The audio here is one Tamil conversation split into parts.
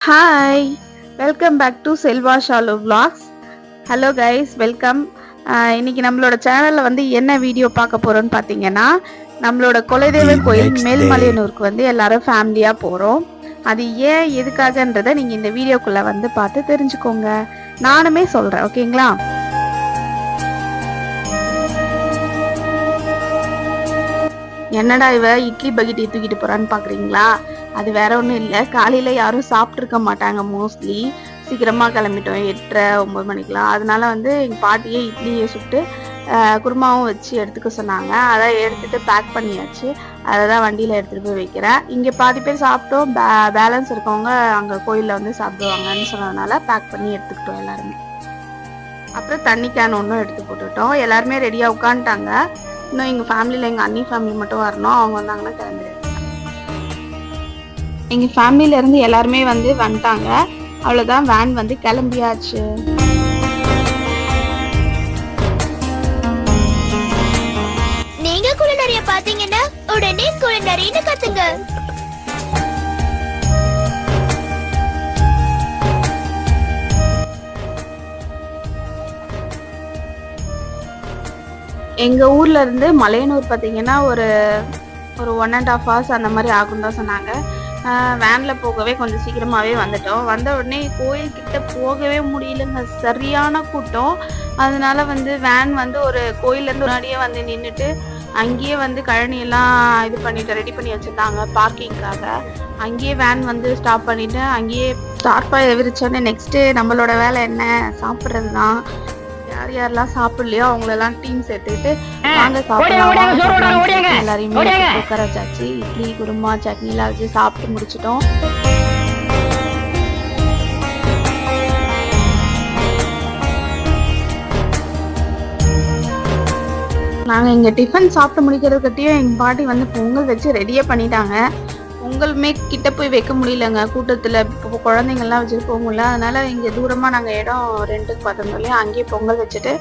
Hi welcome back to Selva Shalu vlogs. Hello guys welcome இன்னைக்கு நம்மளோட சேனல்ல வந்து என்ன வீடியோ பார்க்க போறோம்னு பார்த்தீங்கன்னா நம்மளோட குலதெய்வ The கோயில் மேல்மலையனூருக்கு வந்து எல்லாரும் ஃபேமிலியா போறோம். அது ஏன் எதுக்காகன்றதை நீங்க இந்த வீடியோக்குள்ள வந்து பார்த்து தெரிஞ்சுக்கோங்க. நானுமே சொல்றேன் ஓகேங்களா என்னடா இவ இட்லி பக்கெட் தூக்கிட்டு போறான்னு பாக்குறீங்களா? அது வேற ஒண்ணும் இல்ல. காலையில யாரும் சாப்பிட்ருக்க மாட்டாங்க மோஸ்ட்லி சீக்கிரமா கிளம்பிட்டோம். எட்டரை ஒன்பது மணிக்கெல்லாம். அதனால வந்து எங்க பாட்டியே இட்லியை சுட்டு குருமாவும் வச்சு எடுத்துக்க சொன்னாங்க. அதை எடுத்துட்டு பேக் பண்ணியாச்சு. அதை தான் வண்டியில எடுத்துட்டு போய் வைக்கிறேன். இங்க பாதி பேர் சாப்பிட்டோம். பேலன்ஸ் இருக்கவங்க அங்க கோயில்ல வந்து சாப்பிடுவாங்கன்னு சொன்னதுனால பேக் பண்ணி எடுத்துக்கிட்டோம் எல்லாருமே. அப்புறம் தண்ணி கேன் ஒன்றும் எடுத்து போட்டுட்டோம் எல்லாருமே ரெடியா உட்காந்துட்டாங்க. இன்னும் எங்கள் ஃபேமிலியில் எங்கள் அண்ணி ஃபேமிலி மட்டும் வரணும். அவங்க வந்தாங்கன்னா கிளம்பிடுவோம் எங்கள் ஃபேமிலியிலேருந்து எல்லாருமே வந்து வந்துட்டாங்க. அவ்வளோதான் வேன் வந்து கிளம்பியாச்சு. நீங்க குளிநறிய பாத்தீங்கன்னா உடனே குளிநறின்னு கத்துங்க. எங்கள் ஊர்லேருந்து மலையனூர் பார்த்திங்கன்னா ஒரு ஒரு ஒன் அண்ட் ஆஃப் ஹவர்ஸ் அந்த மாதிரி ஆகும் தான் சொன்னாங்க. வேனில் போகவே கொஞ்சம் சீக்கிரமாகவே வந்துட்டோம். வந்த உடனே கோயில்கிட்ட போகவே முடியலங்க. சரியான கூட்டம். அதனால வந்து வேன் வந்து ஒரு கோயிலேருந்து முன்னாடியே வந்து நின்றுட்டு அங்கேயே வந்து கழனியெல்லாம் இது பண்ணிட்டு ரெடி பண்ணி வச்சுருந்தாங்க பார்க்கிங்க்காக அங்கேயே வேன் வந்து ஸ்டாப் பண்ணிவிட்டு அங்கேயே ஸ்டார்பாக விரிச்சோடனே நெக்ஸ்ட்டு நம்மளோட வேலை என்ன? சாப்பிட்றது தான் யார் யாரெல்லாம் சாப்பிடலையோ அவங்களெல்லாம் டீம் சேர்த்துக்கிட்டு வாங்க சாப்பிடலாம். எல்லாரையுமே உட்கார வச்சாச்சு. இட்லி குருமா சட்னிலாம் வச்சு சாப்பிட்டு முடிச்சிட்டோம். நாங்க இங்க டிஃபன் சாப்பிட்டு முடிக்கிறதுக்கட்டியும் எங்க பாட்டி வந்து பொங்கல் வச்சு ரெடியே பண்ணிட்டாங்க. பொங்கலுமே கிட்ட போய் வைக்க முடியலங்க. கூட்டத்துல இப்போ குழந்தைங்கள்லாம் வச்சுட்டு போக முடியல. அதனால இங்க தூரமா நாங்க இடம் ரெண்டுக்கு பார்த்தோம் இல்லையா அங்கேயே பொங்கல் வச்சுட்டு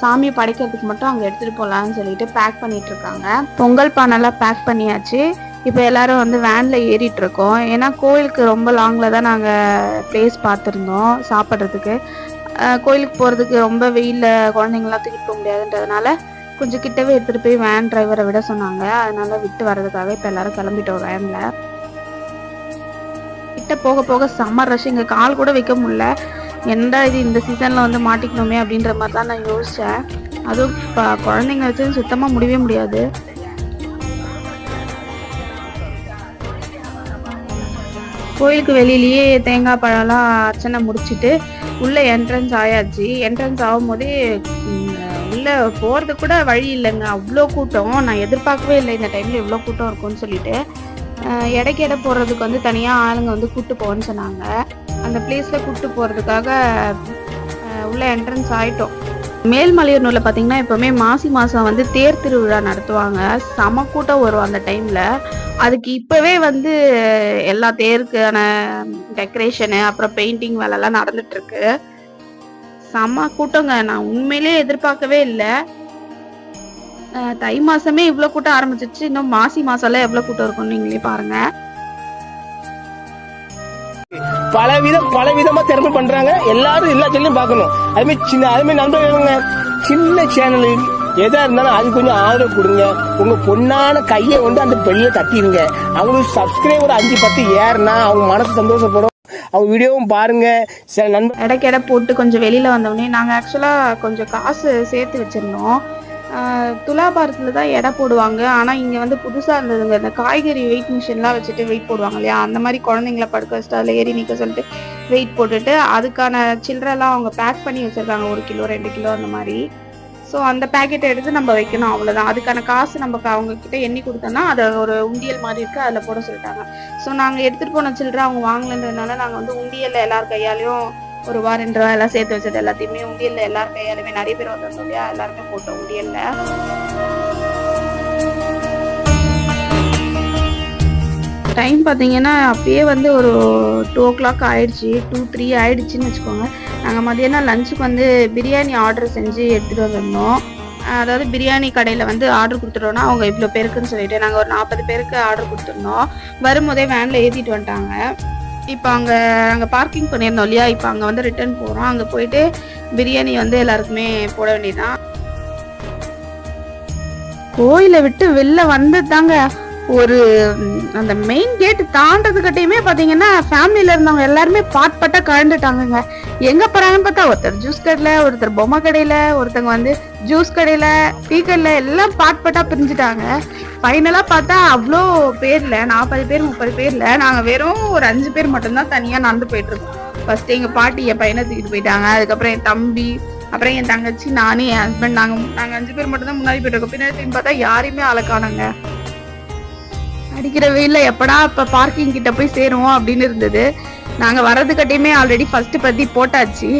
சாமி படைக்கிறதுக்கு மட்டும் அங்க எடுத்துட்டு போகலான்னு சொல்லிட்டு பேக் பண்ணிட்டு இருக்காங்க. பொங்கல் பானெல்லாம் பேக் பண்ணியாச்சு. இப்போ எல்லாரும் வந்து வேன்ல ஏறிட்டு இருக்கோம். ஏன்னா கோயிலுக்கு ரொம்ப லாங்ல தான் நாங்க பிளேஸ் பார்த்துருந்தோம் சாப்பிட்றதுக்கு. கோயிலுக்கு போறதுக்கு ரொம்ப வெயிலில் குழந்தைங்களாம் தூக்கிட்டு போக முடியாதுன்றதுனால கொஞ்சம் கிட்டவே எடுத்துட்டு போய் வேன் டிரைவரை விட சொன்னாங்க. அதனால விட்டு வர்றதுக்காக இப்போ எல்லாரும் கிளம்பிட்டோம் வேன்ல கிட்ட போக போக செம்ம ரஷ் இங்கே கால் கூட வைக்க முடியல. என்னடா இது இந்த சீசன்ல வந்து மாட்டிக்கணுமே அப்படின்ற மாதிரி தான் நான் யோசிச்சேன். அதுவும் இப்போ குழந்தைங்க வச்சு சுத்தமா முடியவே முடியாது. கோயிலுக்கு வெளியிலேயே தேங்காய் பழம்லாம் அர்ச்சனை முடிச்சிட்டு உள்ள என்ட்ரன்ஸ் ஆயாச்சு. என்ட்ரன்ஸ் ஆகும்போதே உள்ளே போகிறது உள்ள கூட வழி இல்லைங்க. அவ்வளோ கூட்டம். நான் எதிர்பார்க்கவே இல்லை இந்த டைம்ல இவ்வளோ கூட்டம் இருக்கும்னு சொல்லிட்டு. எடைக்கு எடை போடுறதுக்கு வந்து தனியாக ஆளுங்க வந்து கூப்பிட்டு போகன்னு சொன்னாங்க. அந்த பிளேஸில் கூப்பிட்டு போகிறதுக்காக உள்ள என்ட்ரன்ஸ் ஆகிட்டோம் மேல்மலையூர்னூர்ல பார்த்தீங்கன்னா எப்போவுமே மாசி மாதம் வந்து தேர் திருவிழா நடத்துவாங்க. செம கூட்டம் வரும் அந்த டைமில் அதுக்கு இப்போவே வந்து எல்லா தேருக்கான டெக்கரேஷனு அப்புறம் பெயிண்டிங் வேலைலாம் நடந்துட்டுருக்கு நடந்துட்டு செம கூட்டங்க. நான் உண்மையிலேயே எதிர்பார்க்கவே இல்லை. தை மாசமே இவ்வளவு கூட்டம் ஆரம்பிச்சிருச்சு. இன்னும் மாசி மாசம்லாம் எவ்வளவு கூட்டம் இருக்கும்னு நீங்களே பாருங்க. பல விதம் பல விதமா திறமை பண்றாங்க. எல்லாரும் எல்லா சேனலையும் பார்க்கணும். அது மாதிரி சின்ன அது மாதிரி நண்பர்களுங்க சின்ன சேனல் எதா இருந்தாலும் அது கொஞ்சம் ஆதரவு கொடுங்க. உங்க பொண்ணான கையை வந்து அந்த பெல்ல தட்டிடுங்க. அவங்களுக்கு சப்ஸ்கிரைபர் அஞ்சு பத்து ஏறுனா அவங்க மனசு சந்தோஷப்படும். அவங்க வீடியோவும் பாருங்க. சில நண்பர் இடைக்கிட போட்டு கொஞ்சம் வெளியில வந்தோடனே நாங்க ஆக்சுவலா கொஞ்சம் காசு சேர்த்து வச்சிருந்தோம். துலாபாரத்தில் தான் எடை போடுவாங்க. ஆனால் இங்கே வந்து புதுசாக இருந்ததுங்க. இந்த காய்கறி வெயிட் மிஷின்லாம் வச்சுட்டு வெயிட் போடுவாங்க இல்லையா? அந்த மாதிரி குழந்தைங்கள படுக்க வச்சுட்டு அதில் ஏறி நிற்க சொல்லிட்டு வெயிட் போட்டுட்டு அதுக்கான சில்லறெல்லாம் அவங்க பேக் பண்ணி வச்சிருக்காங்க. ஒரு கிலோ ரெண்டு கிலோ அந்த மாதிரி. ஸோ அந்த பேக்கெட்டை எடுத்து நம்ம வைக்கணும். அவ்வளோதான் அதுக்கான காசு நம்ம அவங்க கிட்ட எண்ணி கொடுத்தோம்னா அதை ஒரு உண்டியல் மாதிரி இருக்குது அதில் போட சொல்லிட்டாங்க. ஸோ நாங்கள் எடுத்துகிட்டு போன சில்லற அவங்க வாங்கலன்றதுனால நாங்கள் வந்து உண்டியலில் எல்லார் கையாலையும் ஒரு ரூபா ரெண்டு ரூபா எல்லாம் சேர்த்து வச்சது எல்லாத்தையுமே உண்டியல்ல எல்லார் கையாலுமே நிறைய பேர் வந்திருந்தோம் இல்லையா எல்லாருமே போட்டோம் உண்டியல்ல. டைம் பார்த்தீங்கன்னா அப்பயே வந்து ஒரு டூ ஓ கிளாக் ஆயிடுச்சு டூ த்ரீ ஆயிடுச்சுன்னு வச்சுக்கோங்க. நாங்கள் மதியானம் லஞ்சுக்கு வந்து பிரியாணி ஆர்டர் செஞ்சு எடுத்துகிட்டு வந்திருந்தோம். அதாவது பிரியாணி கடையில் வந்து ஆர்டர் கொடுத்துட்டோன்னா அவங்க இவ்வளோ பேருக்குன்னு சொல்லிட்டு நாங்கள் ஒரு நாற்பது பேருக்கு ஆர்டர் கொடுத்துருந்தோம். வரும்போதே வேனில் ஏற்றிட்டு வந்துட்டாங்க. இப்போ அங்கே அங்கே பார்க்கிங் பண்ணியிருந்தோம் இல்லையா? இப்போ அங்கே வந்து ரிட்டர்ன் போகிறோம் அங்கே போயிட்டு பிரியாணி வந்து எல்லாருக்குமே போட வேண்டியதுதான். கோயிலை விட்டு வெளில வந்து தாங்க ஒரு அந்த மெயின் கேட் தாண்டதுக்கிட்டையுமே பார்த்தீங்கன்னா ஃபேமிலியில் இருந்தவங்க எல்லாருமே பாட் பாட்டா கலந்துட்டாங்கங்க எங்க போறாங்கன்னு பார்த்தா ஒருத்தர் ஜூஸ் கடையில ஒருத்தர் பொம்மை கடையில ஒருத்தங்க வந்து ஜூஸ் கடையில டீ கடையில எல்லாம் பாட் பாட்டா பிரிஞ்சுட்டாங்க. ஃபைனலா பார்த்தா அவ்வளோ பேர்ல நாற்பது பேர் முப்பது பேர்ல நாங்க வெறும் ஒரு அஞ்சு பேர் மட்டும்தான் தனியா நடந்து போயிட்டு இருக்கோம் ஃபர்ஸ்ட் எங்க பாட்டி என் பையனை தூக்கிட்டு போயிட்டாங்க. அதுக்கப்புறம் என் தம்பி அப்புறம் என் தங்கச்சி நானே என் ஹஸ்பண்ட் நாங்கள் நாங்க அஞ்சு பேர் மட்டும் தான் முன்னாடி போயிட்டு இருக்கோம் பின்னாடி பார்த்தா யாரையுமே ஆளக்கானங்க அடிக்கிற வெயில்ல எப்படா இப்ப பார்க்கிங் கிட்ட போய் சேருவோம் அப்படின்னு இருந்தது. நாங்க வர்றது கட்டியுமே ஆல்ரெடி ஃபர்ஸ்ட் பத்தி போட்டாச்சு.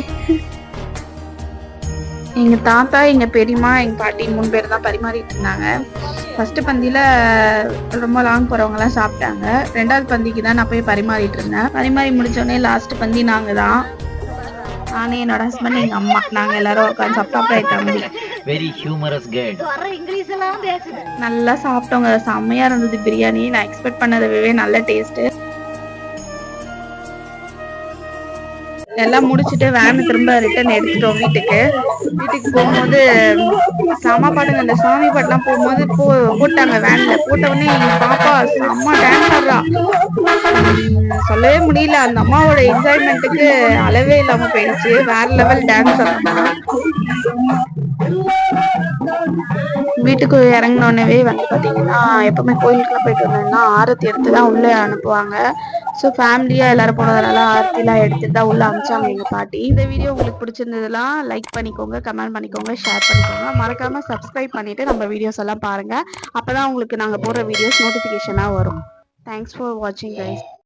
எங்க தாத்தா எங்க பெரியம்மா எங்க பாட்டி மூணு பேர் தான் பரிமாறிட்டு இருந்தாங்க. ஃபர்ஸ்ட் பந்தியில ரொம்ப லாங் போறவங்க எல்லாம் சாப்பிட்டாங்க. ரெண்டாவது பந்திக்கு தான் நான் போய் பரிமாறிட்டு இருந்தேன். பரிமாறி முடிச்சோடனே லாஸ்ட் பந்தி நாங்க தான். நானே என்னோட ஹஸ்பண்ட் எங்க அம்மா நாங்க எல்லாரும் உட்காந்து சாப்பிட்டோம். அப்புறம் வெரி ஹியூமரஸ் கேர்ள் நல்லா சாப்பிட்டோங்க. செம்மையா இருந்தது பிரியாணி. நான் எக்ஸ்பெக்ட் பண்ணதை நல்ல டேஸ்ட் எல்லாம் முடிச்சுட்டு வேன் திரும்ப ரிட்டர்ன் எடுத்துட்டோம் வீட்டுக்கு. வீட்டுக்கு போகும்போது செம பாட்டுங்க. அந்த சாமி பாட்டுலாம் போகும்போது போ போட்டாங்க வேன்ல போட்ட உடனே எங்க பாப்பா செம்ம டான்ஸ் ஆடுறா. சொல்லவே முடியல. அந்த அம்மாவோட என்ஜாய்மெண்ட்டுக்கு அளவே இல்லாம போயிடுச்சு. வேற லெவல் டான்ஸ் ஆடுறாங்க வீட்டுக்கு இறங்கினோடனவே வந்து பார்த்தீங்கன்னா எப்பவுமே கோயிலுக்குலாம் போயிட்டு வந்தோம்னா ஆரத்தி எடுத்து தான் உள்ளே அனுப்புவாங்க. ஸோ ஃபேமிலியாக எல்லாரும் போனதுனால ஆரத்திலாம் எடுத்துட்டு தான் உள்ளே அனுப்பிச்சாங்க எங்கள் பாட்டி. இந்த வீடியோ உங்களுக்கு பிடிச்சிருந்ததுலாம் லைக் பண்ணிக்கோங்க கமெண்ட் பண்ணிக்கோங்க ஷேர் பண்ணிக்கோங்க. மறக்காமல் சப்ஸ்கிரைப் பண்ணிட்டு நம்ம வீடியோஸ் எல்லாம் அப்போ தான் உங்களுக்கு நாங்கள் போடுற வீடியோஸ் நோட்டிஃபிகேஷனாக வரும். தேங்க்ஸ் ஃபார் வாட்சிங் கைஸ்